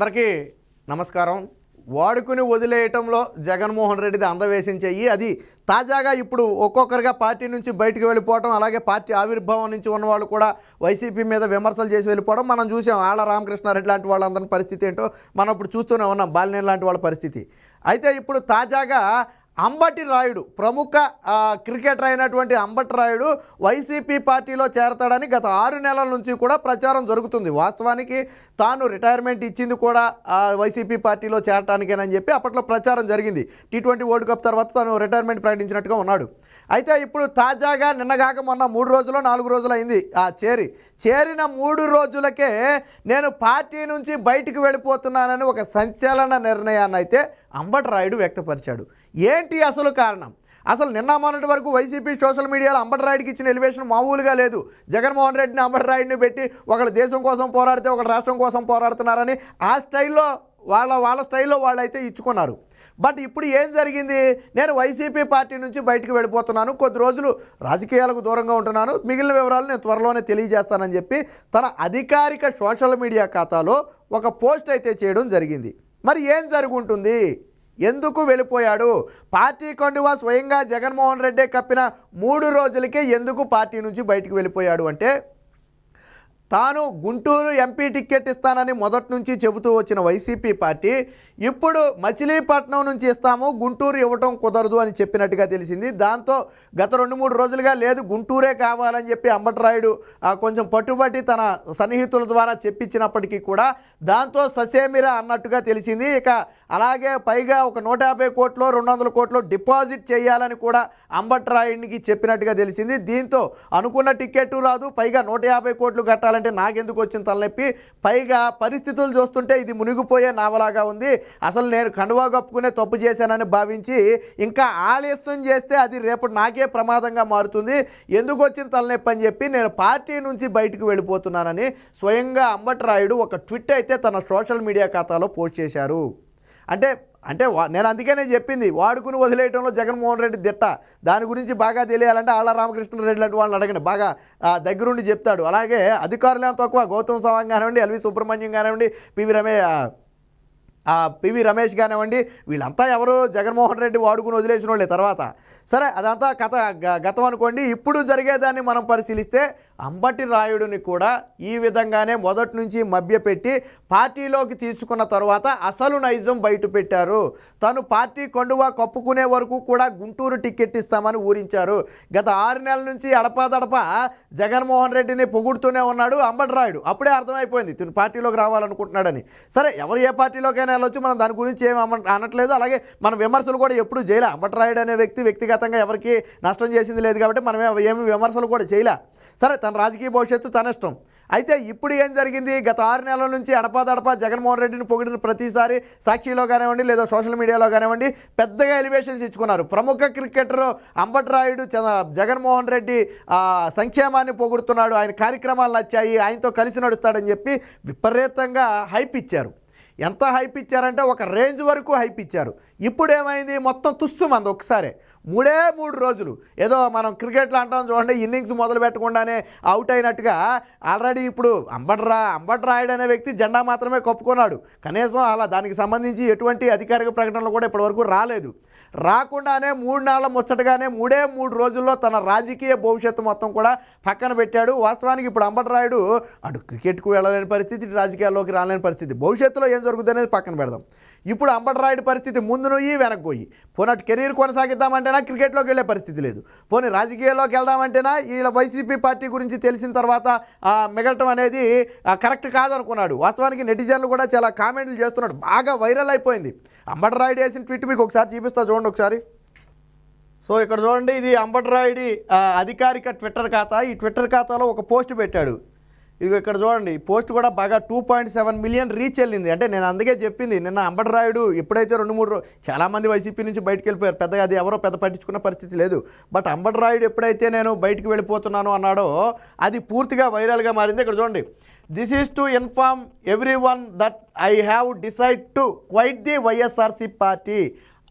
అందరికీ నమస్కారం. వాడుకుని వదిలేయటంలో జగన్మోహన్ రెడ్డిది అందవేసిన అది తాజాగా ఇప్పుడు ఒక్కొక్కరిగా పార్టీ నుంచి బయటకు వెళ్ళిపోవడం అలాగే పార్టీ ఆవిర్భావం నుంచి ఉన్నవాళ్ళు కూడా వైసీపీ మీద విమర్శలు చేసి వెళ్ళిపోవడం మనం చూసాం. ఆళ్ళ రామకృష్ణారెడ్డి లాంటి వాళ్ళందరి పరిస్థితి ఏంటో మనం ఇప్పుడు చూస్తూనే ఉన్నాం. బాలినేని లాంటి వాళ్ళ పరిస్థితి. అయితే ఇప్పుడు తాజాగా అంబటి రాయుడు ప్రముఖ క్రికెటర్ అయినటువంటి అంబటి రాయుడు వైసీపీ పార్టీలో చేరతాడని గత ఆరు నెలల నుంచి కూడా ప్రచారం జరుగుతుంది. వాస్తవానికి తాను రిటైర్మెంట్ ఇచ్చింది కూడా వైసీపీ పార్టీలో చేరటానికేనని చెప్పి అప్పట్లో ప్రచారం జరిగింది. టీ ట్వంటీ వరల్డ్ కప్ తర్వాత తాను రిటైర్మెంట్ ప్రకటించినట్టుగా ఉన్నాడు. అయితే ఇప్పుడు తాజాగా నిన్నగాక మొన్న మూడు రోజులు నాలుగు రోజులు అయింది. ఆ చేరి చేరిన మూడు రోజులకే నేను పార్టీ నుంచి బయటికి వెళ్ళిపోతున్నానని ఒక సంచలన నిర్ణయాన్ని అయితే అంబటరాయుడు వ్యక్తపరిచాడు. ఏంటి అసలు కారణం? అసలు నిన్న మొన్నటి వరకు వైసీపీ సోషల్ మీడియాలో అంబటరాయుడికి ఇచ్చిన ఎలివేషన్ మామూలుగా లేదు. జగన్మోహన్ రెడ్డిని అంబటరాయుడిని పెట్టి ఒకళ్ళు దేశం కోసం పోరాడితే ఒక రాష్ట్రం కోసం పోరాడుతున్నారని ఆ స్టైల్లో వాళ్ళ వాళ్ళ స్టైల్లో వాళ్ళైతే ఇచ్చుకున్నారు. బట్ ఇప్పుడు ఏం జరిగింది? నేను వైసీపీ పార్టీ నుంచి బయటికి వెళ్ళిపోతున్నాను. కొద్ది రోజులు రాజకీయాలకు దూరంగా ఉంటున్నాను. మిగిలిన వివరాలు నేను త్వరలోనే తెలియజేస్తానని చెప్పి తన అధికారిక సోషల్ మీడియా ఖాతాలో ఒక పోస్ట్ అయితే చేయడం జరిగింది. మరి ఏం జరుగుంటుంది? ఎందుకు వెళ్ళిపోయాడు? పార్టీ కండువా స్వయంగా జగన్మోహన్ రెడ్డి కప్పిన మూడు రోజులకే ఎందుకు పార్టీ నుంచి బయటికి వెళ్ళిపోయాడు అంటే తాను గుంటూరు ఎంపీ టికెట్ ఇస్తానని మొదటి నుంచి చెబుతూ వచ్చిన వైసీపీ పార్టీ ఇప్పుడు మచిలీపట్నం నుంచి ఇస్తాము గుంటూరు ఇవ్వటం కుదరదు అని చెప్పినట్టుగా తెలిసింది. దాంతో గత రెండు మూడు రోజులుగా లేదు గుంటూరే కావాలని చెప్పి అంబటరాయుడు ఆ, కొంచెం పట్టుబట్టి తన సన్నిహితుల ద్వారా చెప్పించినప్పటికీ కూడా దాంతో ససేమిరా అన్నట్టుగా తెలిసింది. ఇక అలాగే పైగా ఒక నూట యాభై కోట్లు రెండు వందల కోట్లు డిపాజిట్ చేయాలని కూడా అంబట్రాయుడికి చెప్పినట్టుగా తెలిసింది. దీంతో అనుకున్న టికెట్ రాదు. పైగా నూట యాభై కోట్లు కట్టాలంటే నాకెందుకు వచ్చిన తలనొప్పి? పైగా పరిస్థితులు చూస్తుంటే ఇది మునిగిపోయే నావలాగా ఉంది. అసలు నేను కండువా కప్పుకునే తప్పు చేశానని భావించి ఇంకా ఆలస్యం చేస్తే అది రేపు నాకే ప్రమాదంగా మారుతుంది. ఎందుకు వచ్చిన తలనొప్పి అని చెప్పి నేను పార్టీ నుంచి బయటకు వెళ్ళిపోతున్నానని స్వయంగా అంబట్రాయుడు ఒక ట్విట్ అయితే తన సోషల్ మీడియా ఖాతాలో పోస్ట్ చేశారు. అంటే అంటే నేను అందుకనే చెప్పింది వాడుకుని వదిలేయటంలో జగన్మోహన్ రెడ్డి దిట్ట. దాని గురించి బాగా తెలియాలంటే ఆళ్ళ రామకృష్ణారెడ్డి లాంటి వాళ్ళని అడగండి బాగా దగ్గరుండి చెప్తాడు. అలాగే అధికారులు ఏం తక్కువ గౌతమ్ సవాంగ్ కానివ్వండి ఎల్వి సుబ్రహ్మణ్యం కానివ్వండి పివి రమే పివి రమేష్ కానివ్వండి వీళ్ళంతా ఎవరు జగన్మోహన్ రెడ్డి వాడుకుని వదిలేసిన వాళ్ళే తర్వాత. సరే అదంతా కథ గతం అనుకోండి. ఇప్పుడు జరిగేదాన్ని మనం పరిశీలిస్తే అంబటి రాయుడిని కూడా ఈ విధంగానే మొదటి నుంచి మభ్యపెట్టి పార్టీలోకి తీసుకున్న తర్వాత అసలు నైజం బయట పెట్టారు. తను పార్టీ కొండువా కప్పుకునే వరకు కూడా గుంటూరు టికెట్ ఇస్తామని ఊరించారు. గత ఆరు నెలల నుంచి అడపాదడప జగన్మోహన్ రెడ్డిని పొగుడుతూనే ఉన్నాడు అంబటి రాయుడు. అప్పుడే అర్థమైపోయింది తను పార్టీలోకి రావాలనుకుంటున్నాడని. సరే ఎవరు ఏ పార్టీలోకైనా వెళ్ళొచ్చు మనం దాని గురించి ఏమి అమ- అనట్లేదు. అలాగే మన విమర్శలు కూడా ఎప్పుడు చేయలే. అంబటి రాయుడు అనే వ్యక్తి వ్యక్తిగతంగా ఎవరికి నష్టం చేసింది లేదు కాబట్టి మనం ఏమి విమర్శలు కూడా చేయలే. సరే తన రాజకీయ భవిష్యత్తు తన ఇష్టం. అయితే ఇప్పుడు ఏం జరిగింది? గత ఆరు నెలల నుంచి అడపాదడపా జగన్మోహన్ రెడ్డిని పొగిడిన ప్రతిసారి సాక్షిలో కానివ్వండి లేదా సోషల్ మీడియాలో కానివ్వండి పెద్దగా ఎలివేషన్స్ ఇచ్చుకున్నారు. ప్రముఖ క్రికెటర్ అంబట్రాయుడు జగన్మోహన్ రెడ్డి సంక్షేమాన్ని పొగుడుతున్నాడు. ఆయన కార్యక్రమాలు నచ్చాయి. ఆయనతో కలిసి నడుస్తాడని చెప్పి విపరీతంగా హైప్ ఇచ్చారు. ఎంత హైప్ ఇచ్చారంటే ఒక రేంజ్ వరకు హైప్ ఇచ్చారు. ఇప్పుడు ఏమైంది? మొత్తం తుస్సు మంది ఒకసారే మూడే మూడు రోజులు. ఏదో మనం క్రికెట్లో అంటాం చూడండి ఇన్నింగ్స్ మొదలు పెట్టకుండానే అవుట్ అయినట్టుగా ఆల్రెడీ ఇప్పుడు అంబట్రా అంబట్రాయుడు అనే వ్యక్తి జెండా మాత్రమే కప్పుకున్నాడు. కనీసం అలా దానికి సంబంధించి ఎటువంటి అధికారిక ప్రకటనలు కూడా ఇప్పటివరకు రాలేదు. రాకుండానే మూడు నాళ్ళ ముచ్చటగానే మూడే మూడు రోజుల్లో తన రాజకీయ భవిష్యత్తు మొత్తం కూడా పక్కన పెట్టాడు. వాస్తవానికి ఇప్పుడు అంబట్రాయుడు అటు క్రికెట్కు వెళ్ళలేని పరిస్థితి రాజకీయాల్లోకి రాలేని పరిస్థితి. భవిష్యత్తులో ఏం జరుగుతుంది అనేది పక్కన పెడదాం. ఇప్పుడు అంబట్రాయుడు పరిస్థితి ముందు నొయ్యి వెనక్కి పోయి. పోనట్టు కెరీర్ కొనసాగిద్దామంటే వెళ్దామంటేనా క్రికెట్లోకి వెళ్ళే పరిస్థితి లేదు. పోనీ రాజకీయాల్లోకి వెళ్దామంటేనా వీళ్ళ వైసీపీ పార్టీ గురించి తెలిసిన తర్వాత మిగలటం అనేది కరెక్ట్ కాదనుకున్నాడు. వాస్తవానికి నెటిజన్లు కూడా చాలా కామెంట్లు చేస్తున్నాడు. బాగా వైరల్ అయిపోయింది. అంబటరాయుడు వేసిన ట్వీట్ మీకు ఒకసారి చూపిస్తా చూడండి ఒకసారి. సో ఇక్కడ చూడండి ఇది అంబటరాయుడి అధికారిక ట్విట్టర్ ఖాతా. ఈ ట్విట్టర్ ఖాతాలో ఒక పోస్ట్ పెట్టాడు. ఇది ఇక్కడ చూడండి పోస్ట్ కూడా బాగా two point seven million reach వెళ్ళింది. అంటే నేను అందుకే చెప్పింది నిన్న అంబటరాయుడు ఎప్పుడైతే రెండు మూడు చాలామంది వైసీపీ నుంచి బయటకు వెళ్ళిపోయారు. పెద్దగా అది ఎవరో పెద్ద పట్టించుకున్న పరిస్థితి లేదు. బట్ అంబటరాయుడు ఎప్పుడైతే నేను బయటికి వెళ్ళిపోతున్నాను అన్నాడో అది పూర్తిగా వైరల్గా మారింది. ఇక్కడ చూడండి this is to inform everyone that I have decide to quit the YSRC party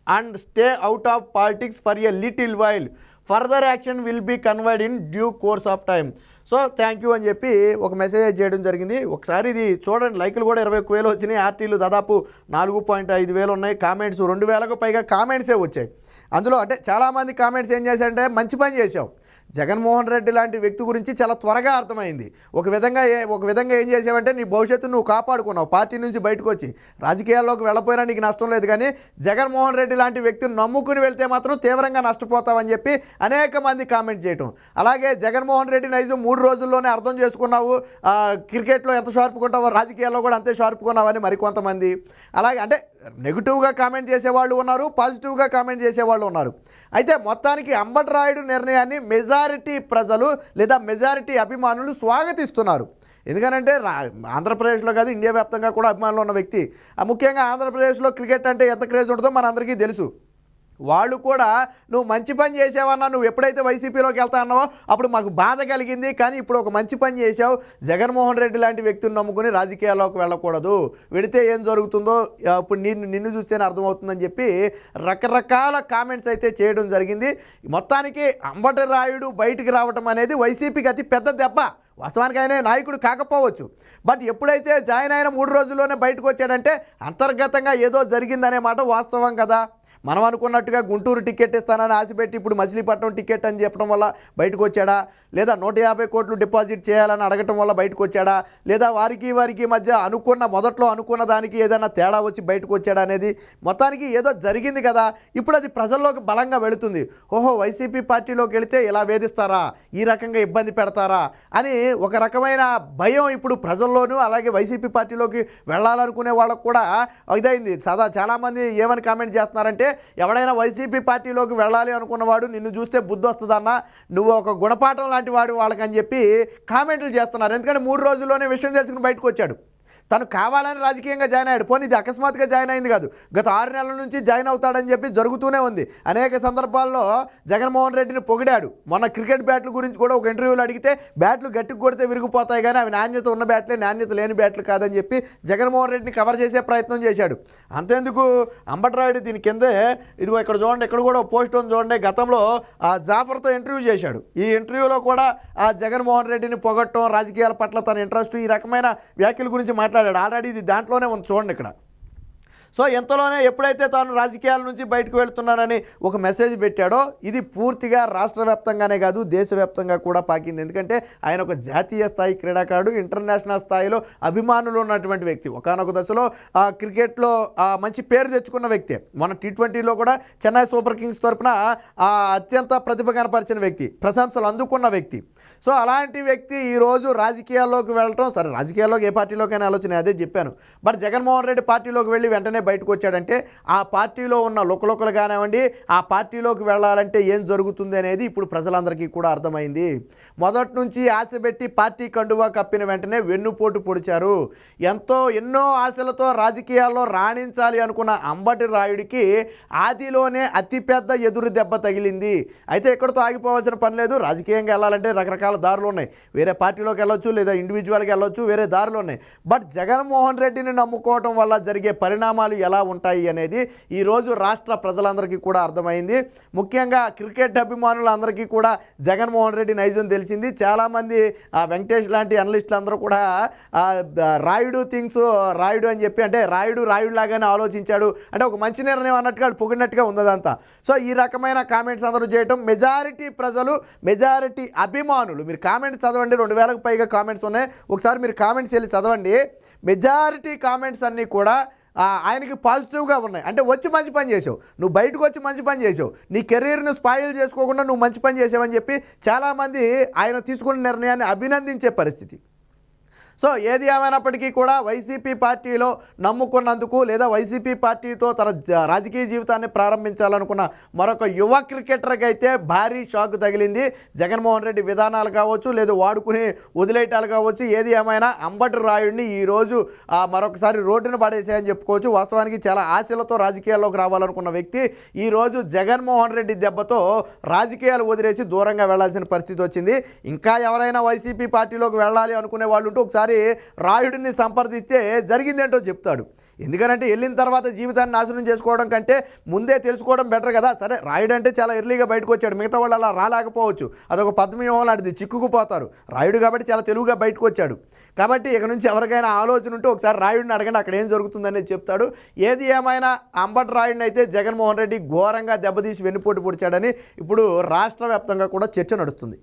and stay out of politics for a little while further action will be conveyed in due course of time so thank you అని చెప్పి ఒక message చేయడం జరిగింది. ఒకసారి ఇది చూడండి లైక్లు కూడా ఇరవై ఒక్క వేలు వచ్చినాయి. ఆర్టీలు దాదాపు నాలుగు పాయింట్ ఐదు వేలు ఉన్నాయి. కామెంట్స్ రెండు వేలకు పైగా కామెంట్సే వచ్చాయి. అందులో అంటే చాలామంది కామెంట్స్ ఏం చేశారంటే మంచి పని చేశావు జగన్మోహన్ రెడ్డి లాంటి వ్యక్తి గురించి చాలా త్వరగా అర్థమైంది. ఒక విధంగా ఒక విధంగా ఏం చేసావంటే నీ భవిష్యత్తు నువ్వు కాపాడుకున్నావు. పార్టీ నుంచి బయటకు వచ్చి రాజకీయాల్లోకి వెళ్ళపోయినా నీకు నష్టం లేదు కానీ జగన్మోహన్ రెడ్డి లాంటి వ్యక్తిని నమ్ముకుని వెళ్తే మాత్రం తీవ్రంగా నష్టపోతావని చెప్పి అనేక మంది కామెంట్ చేయటం. అలాగే జగన్మోహన్ రెడ్డి నైజం మూడు రోజుల్లోనే అర్థం చేసుకున్నావు. క్రికెట్లో ఎంత షార్పుకుంటావో రాజకీయాల్లో కూడా అంతే షార్పుకున్నావని మరికొంతమంది. అలాగే అంటే నెగిటివ్గా కామెంట్ చేసేవాళ్ళు ఉన్నారు పాజిటివ్గా కామెంట్ చేసేవాళ్ళు ఉన్నారు. అయితే మొత్తానికి అంబటరాయుడు నిర్ణయాన్ని మెజారిటీ ప్రజలు లేదా మెజారిటీ అభిమానులు స్వాగతిస్తున్నారు. ఎందుకనంటే ఆంధ్రప్రదేశ్లో కాదు ఇండియా వ్యాప్తంగా కూడా అభిమానులు ఉన్న వ్యక్తి. ఆ ముఖ్యంగా ఆంధ్రప్రదేశ్లో క్రికెట్ అంటే ఎంత క్రేజ్ ఉంటుందో మనందరికీ తెలుసు. వాళ్ళు కూడా నువ్వు మంచి పని చేసావన్నా నువ్వు ఎప్పుడైతే వైసీపీలోకి వెళ్తా అన్నావో అప్పుడు మాకు బాధ కలిగింది. కానీ ఇప్పుడు ఒక మంచి పని చేసావు జగన్మోహన్ రెడ్డి లాంటి వ్యక్తిని నమ్ముకుని రాజకీయాల్లోకి వెళ్ళకూడదు. వెళితే ఏం జరుగుతుందో ఇప్పుడు నిన్ను నిన్ను చూస్తేనే అర్థమవుతుందని చెప్పి రకరకాల కామెంట్స్ అయితే చేయడం జరిగింది. మొత్తానికి అంబటి రాయుడు బయటికి రావటం అనేది వైసీపీకి అతి పెద్ద దెబ్బ. వాస్తవానికి ఆయన నాయకుడు కాకపోవచ్చు. బట్ ఎప్పుడైతే జాయిన్ అయిన మూడు రోజుల్లోనే బయటకు వచ్చాడంటే అంతర్గతంగా ఏదో జరిగిందనే మాట వాస్తవం కదా. మనం అనుకున్నట్టుగా గుంటూరు టికెట్ ఇస్తానని ఆశపెట్టి ఇప్పుడు మచిలీపట్నం టికెట్ అని చెప్పడం వల్ల బయటకు వచ్చాడా? లేదా నూట యాభై కోట్లు డిపాజిట్ చేయాలని అడగటం వల్ల బయటకు వచ్చాడా? లేదా వారికి వారికి మధ్య అనుకున్న మొదట్లో అనుకున్న దానికి ఏదైనా తేడా వచ్చి బయటకు వచ్చాడా అనేది మొత్తానికి ఏదో జరిగింది కదా. ఇప్పుడు అది ప్రజల్లోకి బలంగా వెళుతుంది. ఓహో వైసీపీ పార్టీలోకి వెళితే ఇలా వేధిస్తారా? ఈ రకంగా ఇబ్బంది పెడతారా? అని ఒక రకమైన భయం ఇప్పుడు ప్రజల్లోనూ అలాగే వైసీపీ పార్టీలోకి వెళ్ళాలనుకునే వాళ్ళకు కూడా ఇదైంది. సదా చాలామంది ఏమని కామెంట్ చేస్తున్నారంటే ఎవడైనా వైసీపీ పార్టీలోకి వెళ్ళాలి అనుకున్నవాడు నిన్ను చూస్తే బుద్ధి వస్తుందన్న నువ్వు ఒక గుణపాఠం లాంటి వాడు వాళ్ళకని చెప్పి కామెంట్లు చేస్తున్నారు. ఎందుకంటే మూడు రోజుల్లోనే విషయం తెలుసుకుని బయటకు వచ్చాడు. తను కావాలని రాజకీయంగా జాయిన్ అయ్యాడు. పోనీ ఇది అకస్మాత్తుగా జాయిన్ అయింది కాదు. గత ఆరు నెలల నుంచి జాయిన్ అవుతాడని చెప్పి జరుగుతూనే ఉంది. అనేక సందర్భాల్లో జగన్మోహన్ రెడ్డిని పొగిడాడు. మొన్న క్రికెట్ బ్యాట్ల గురించి కూడా ఒక ఇంటర్వ్యూలో అడిగితే బ్యాట్లు గట్టికి కొడితే విరిగిపోతాయి కానీ అవి నాణ్యత ఉన్న బ్యాట్లే నాణ్యత లేని బ్యాట్లు కాదని చెప్పి జగన్మోహన్ రెడ్డిని కవర్ చేసే ప్రయత్నం చేశాడు. అంతేందుకు? అంబట్రాయుడు దీని కిందే ఇదిగో ఇక్కడ చూడండి ఇక్కడ కూడా పోస్ట్ ఉంది చూడండి గతంలో ఆ జాఫర్తో ఇంటర్వ్యూ చేశాడు. ఈ ఇంటర్వ్యూలో కూడా ఆ జగన్మోహన్ రెడ్డిని పొగట్టడం రాజకీయాల పట్ల తన ఇంట్రెస్ట్ ఈ రకమైన వ్యాఖ్యల గురించి మాట్లాడు మాట్లాడాడు ఆల్రెడీ ఇది దాంట్లోనే ఉంది. చూడండి ఇక్కడ. సో ఎంతలోనే ఎప్పుడైతే తాను రాజకీయాల నుంచి బయటకు వెళ్తున్నానని ఒక మెసేజ్ పెట్టాడో ఇది పూర్తిగా రాష్ట్ర వ్యాప్తంగానే కాదు దేశవ్యాప్తంగా కూడా పాకింది. ఎందుకంటే ఆయన ఒక జాతీయ స్థాయి క్రీడాకారుడు ఇంటర్నేషనల్ స్థాయిలో అభిమానులు ఉన్నటువంటి వ్యక్తి. ఒకనొక దశలో క్రికెట్లో మంచి పేరు తెచ్చుకున్న వ్యక్తి. మన టీ ట్వంటీలో కూడా చెన్నై సూపర్ కింగ్స్ తరఫున ఆ అత్యంత ప్రతిభ కనపరిచిన వ్యక్తి ప్రశంసలు అందుకున్న వ్యక్తి. సో అలాంటి వ్యక్తి ఈరోజు రాజకీయాల్లోకి వెళ్ళటం సరే రాజకీయాల్లోకి ఏ పార్టీలోకైనా ఆలోచన అదే చెప్పాను. బట్ జగన్మోహన్ రెడ్డి పార్టీలోకి వెళ్ళి వెంటనే బయటకు వచ్చాడంటే ఆ పార్టీలో ఉన్న లుకలుకలు కానివ్వండి ఆ పార్టీలోకి వెళ్ళాలంటే ఏం జరుగుతుంది అనేది ఇప్పుడు ప్రజలందరికీ కూడా అర్థమైంది. మొదటి నుంచి ఆశ పెట్టి పార్టీ కండువా కప్పిన వెంటనే వెన్నుపోటు పొడిచారు. ఎంతో ఎన్నో ఆశలతో రాజకీయాల్లో రాణించాలి అనుకున్న అంబటి రాయుడికి ఆదిలోనే అతిపెద్ద ఎదురు దెబ్బ తగిలింది. అయితే ఎక్కడితో ఆగిపోవాల్సిన పని లేదు. రాజకీయంగా వెళ్ళాలంటే రకరకాల దారులు ఉన్నాయి. వేరే పార్టీలోకి వెళ్ళొచ్చు లేదా ఇండివిజువల్గా వెళ్ళొచ్చు వేరే దారులు ఉన్నాయి. బట్ జగన్మోహన్ రెడ్డిని నమ్ముకోవటం వల్ల జరిగే పరిణామాలు ఎలా ఉంటాయి అనేది ఈరోజు రాష్ట్ర ప్రజలందరికీ కూడా అర్థమైంది. ముఖ్యంగా క్రికెట్ అభిమానులందరికీ కూడా జగన్మోహన్ రెడ్డి నైజం తెలిసింది. చాలామంది వెంకటేష్ లాంటి అనలిస్టులు అందరూ కూడా రాయుడు థింగ్స్ రాయుడు అని చెప్పి అంటే రాయుడు రాయుడు లాగానే ఆలోచించాడు. అంటే ఒక మంచి నిర్ణయం అన్నట్టుగా వాళ్ళు పొగిడినట్టుగా సో ఈ రకమైన కామెంట్స్ అందరూ చేయటం మెజారిటీ ప్రజలు మెజారిటీ అభిమానులు. మీరు కామెంట్స్ చదవండి రెండు వేలకు పైగా కామెంట్స్ ఉన్నాయి. ఒకసారి మీరు కామెంట్స్ వెళ్ళి చదవండి. మెజారిటీ కామెంట్స్ అన్నీ కూడా ఆయనకి పాజిటివ్గా ఉన్నాయి. అంటే వచ్చి మంచి పని చేసావు. నువ్వు బయటకు వచ్చి మంచి పని చేసావు. నీ కెరీర్ను స్పాయిల్ చేసుకోకుండా నువ్వు మంచి పని చేసావని చెప్పి చాలామంది ఆయన తీసుకున్న నిర్ణయాన్ని అభినందించే పరిస్థితి. సో ఏది ఏమైనప్పటికీ కూడా వైసీపీ పార్టీలో నమ్ముకున్నందుకు లేదా వైసీపీ పార్టీతో తన జ- రాజకీయ జీవితాన్ని ప్రారంభించాలనుకున్న మరొక యువ క్రికెటర్కి అయితే భారీ షాక్ తగిలింది. జగన్మోహన్ రెడ్డి విధానాలు కావచ్చు లేదా వాడుకుని వదిలేయటాలు కావచ్చు ఏది ఏమైనా అంబటి రాయుడిని ఈరోజు మరొకసారి రోడ్డున పడేసాయని చెప్పుకోవచ్చు. వాస్తవానికి చాలా ఆశలతో రాజకీయాల్లోకి రావాలనుకున్న వ్యక్తి ఈరోజు జగన్మోహన్ రెడ్డి దెబ్బతో రాజకీయాలు వదిలేసి దూరంగా వెళ్ళాల్సిన పరిస్థితి వచ్చింది. ఇంకా ఎవరైనా వైసీపీ పార్టీలోకి వెళ్ళాలి అనుకునే వాళ్ళు ఉంటే ఒకసారి ఒకసారి రాయుడిని సంప్రదిస్తే జరిగిందేంటో చెప్తాడు. ఎందుకనంటే వెళ్ళిన తర్వాత జీవితాన్ని నాశనం చేసుకోవడం కంటే ముందే తెలుసుకోవడం బెటర్ కదా. సరే రాయుడు అంటే చాలా ఎర్లీగా బయటకు వచ్చాడు. మిగతా వాళ్ళు అలా రాలేకపోవచ్చు. అదొక పద్మవ్యూహం లాంటిది. చిక్కుకుపోతారు. రాయుడు కాబట్టి చాలా తెలుగుగా బయటకు వచ్చాడు. కాబట్టి ఇక నుంచి ఎవరికైనా ఆలోచన ఉంటే ఒకసారి రాయుడిని అడగండి అక్కడ ఏం జరుగుతుందనేది చెప్తాడు. ఏది ఏమైనా అంబటి రాయుడిని అయితే జగన్మోహన్ రెడ్డి ఘోరంగా దెబ్బతీసి వెన్నుపోటు పొడిచాడని ఇప్పుడు రాష్ట్ర వ్యాప్తంగా కూడా చర్చ నడుస్తుంది.